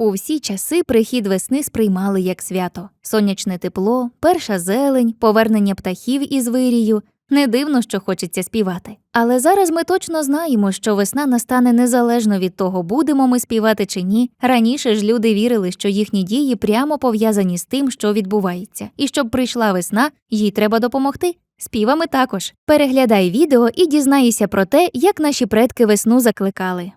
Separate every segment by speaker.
Speaker 1: У всі часи прихід весни сприймали як свято: сонячне тепло, перша зелень, повернення птахів із вирію. Не дивно, що хочеться співати. Але зараз ми точно знаємо, що весна настане незалежно від того, будемо ми співати чи ні. Раніше ж люди вірили, що їхні дії прямо пов'язані з тим, що відбувається, і щоб прийшла весна, їй треба допомогти. Співами також. Переглядай відео і дізнайся про те, як наші предки весну закликали.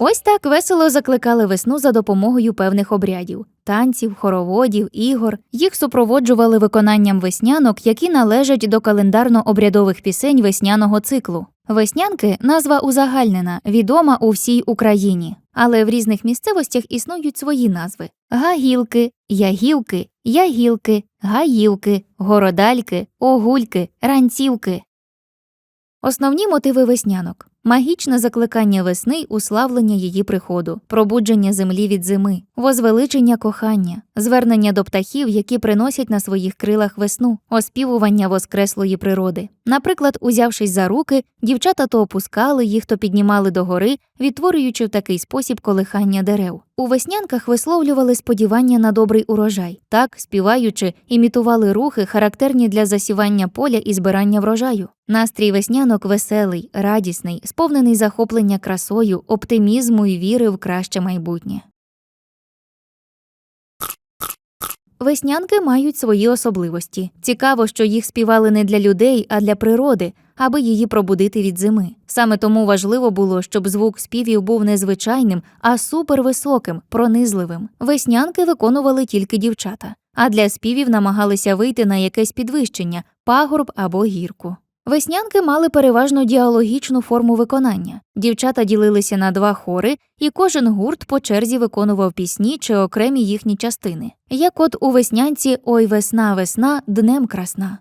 Speaker 1: Ось так весело закликали весну за допомогою певних обрядів танців, хороводів, ігор. Їх супроводжували виконанням веснянок, які належать до календарно-обрядових пісень весняного циклу. Веснянки назва узагальнена, відома у всій Україні, але в різних місцевостях існують свої назви: гагілки, ягілки, ягілки, гаївки, городальки, огульки, ранцівки. Основні мотиви веснянок магічне закликання весни й уславлення її приходу, пробудження землі від зими, возвеличення кохання, звернення до птахів, які приносять на своїх крилах весну, оспівування воскреслої природи. Наприклад, узявшись за руки, дівчата то опускали їх, то піднімали догори, відтворюючи в такий спосіб колихання дерев. У веснянках висловлювали сподівання на добрий урожай, так, співаючи, імітували рухи, характерні для засівання поля і збирання врожаю. Настрій веснянок веселий, радісний, сповнений захоплення красою, оптимізму і віри в краще майбутнє. Веснянки мають свої особливості. Цікаво, що їх співали не для людей, а для природи, аби її пробудити від зими. Саме тому важливо було, щоб звук співів був не звичайним, а супервисоким, пронизливим. Веснянки виконували тільки дівчата, а для співів намагалися вийти на якесь підвищення, пагорб або гірку. Веснянки мали переважно діалогічну форму виконання. Дівчата ділилися на два хори, і кожен гурт по черзі виконував пісні чи окремі їхні частини. Як от у веснянці Ой весна, весна, днем красна.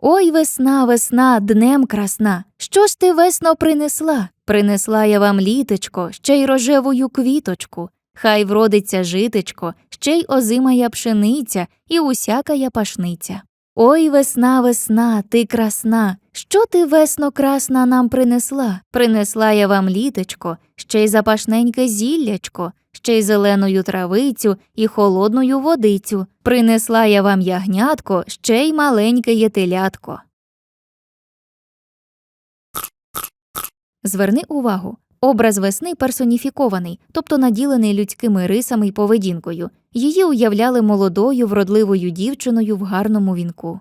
Speaker 1: Ой весна, весна, днем красна. Що ж ти весно принесла? Принесла я вам літечко, ще й рожевую квіточку. Хай вродиться житечко, ще й озимая пшениця і усякая пашниця. Ой, весна, весна, ти красна. Що ти, весно, красна, нам принесла? Принесла я вам літочко, ще й запашненьке зіллячко, ще й зеленою травицю і холодною водицю. Принесла я вам ягнятко, ще й маленьке єтелятко. Зверни увагу. Образ весни персоніфікований, тобто наділений людськими рисами й поведінкою. Її уявляли молодою, вродливою дівчиною в гарному вінку.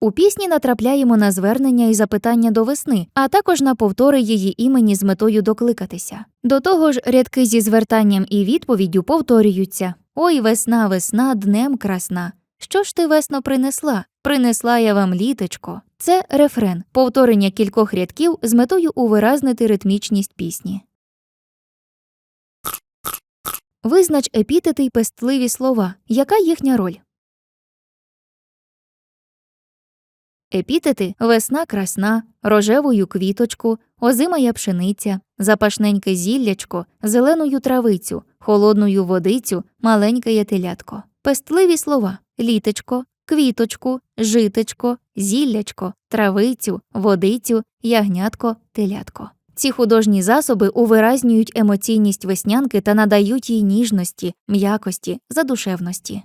Speaker 1: У пісні натрапляємо на звернення і запитання до весни, а також на повтори її імені з метою докликатися. До того ж, рядки зі звертанням і відповіддю повторюються Ой, весна, весна, днем красна. Що ж ти весно принесла? Принесла я вам літочко. Це рефрен, повторення кількох рядків з метою увиразнити ритмічність пісні. Визнач епітети й пестливі слова. Яка їхня роль? Епітети весна красна, рожевою квіточку, озимая пшениця, запашненьке зіллячко, зеленою травицю, холодною водицю, маленьке ятелятко. Пестливі слова літочко, квіточку, житечко, зіллячко, травицю, водицю, ягнятко, телятко. Ці художні засоби увиразнюють емоційність веснянки та надають їй ніжності, м'якості, задушевності.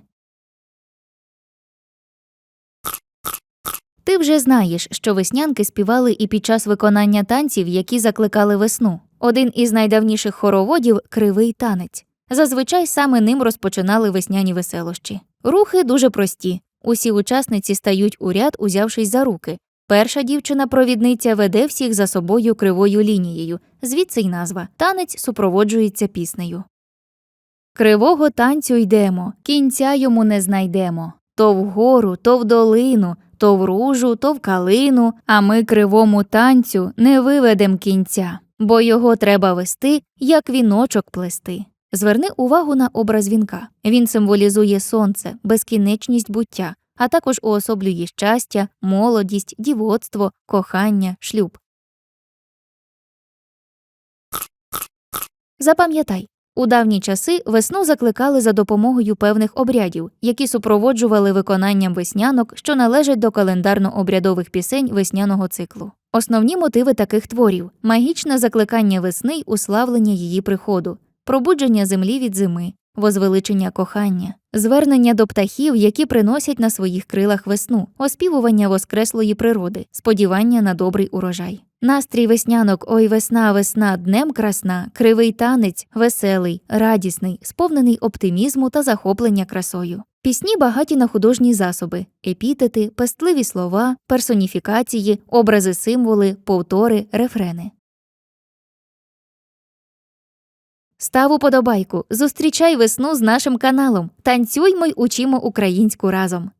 Speaker 1: Ти вже знаєш, що веснянки співали і під час виконання танців, які закликали весну. Один із найдавніших хороводів кривий танець. Зазвичай саме ним розпочинали весняні веселощі. Рухи дуже прості. Усі учасниці стають у ряд, узявшись за руки. Перша дівчина-провідниця веде всіх за собою кривою лінією, звідси й назва. Танець супроводжується піснею. Кривого танцю йдемо, кінця йому не знайдемо. То вгору, то в долину, то в ружу, то в калину, а ми кривому танцю не виведем кінця, бо його треба вести, як віночок плести. Зверни увагу на образ вінка. Він символізує сонце, безкінечність буття, а також уособлює щастя, молодість, дівоцтво, кохання, шлюб. Запам'ятай, у давні часи весну закликали за допомогою певних обрядів, які супроводжували виконанням веснянок, що належать до календарно-обрядових пісень весняного циклу. Основні мотиви таких творів магічне закликання весни й уславлення її приходу, пробудження землі від зими, возвеличення кохання, звернення до птахів, які приносять на своїх крилах весну, оспівування воскреслої природи, сподівання на добрий урожай. Настрій веснянок Ой весна, весна, днем красна, кривий танець, веселий, радісний, сповнений оптимізму та захоплення красою. Пісні багаті на художні засоби, епітети, пестливі слова, персоніфікації, образи символи, повтори, рефрени. Став уподобайку, зустрічай весну з нашим каналом. Танцюймо й учимо українську разом.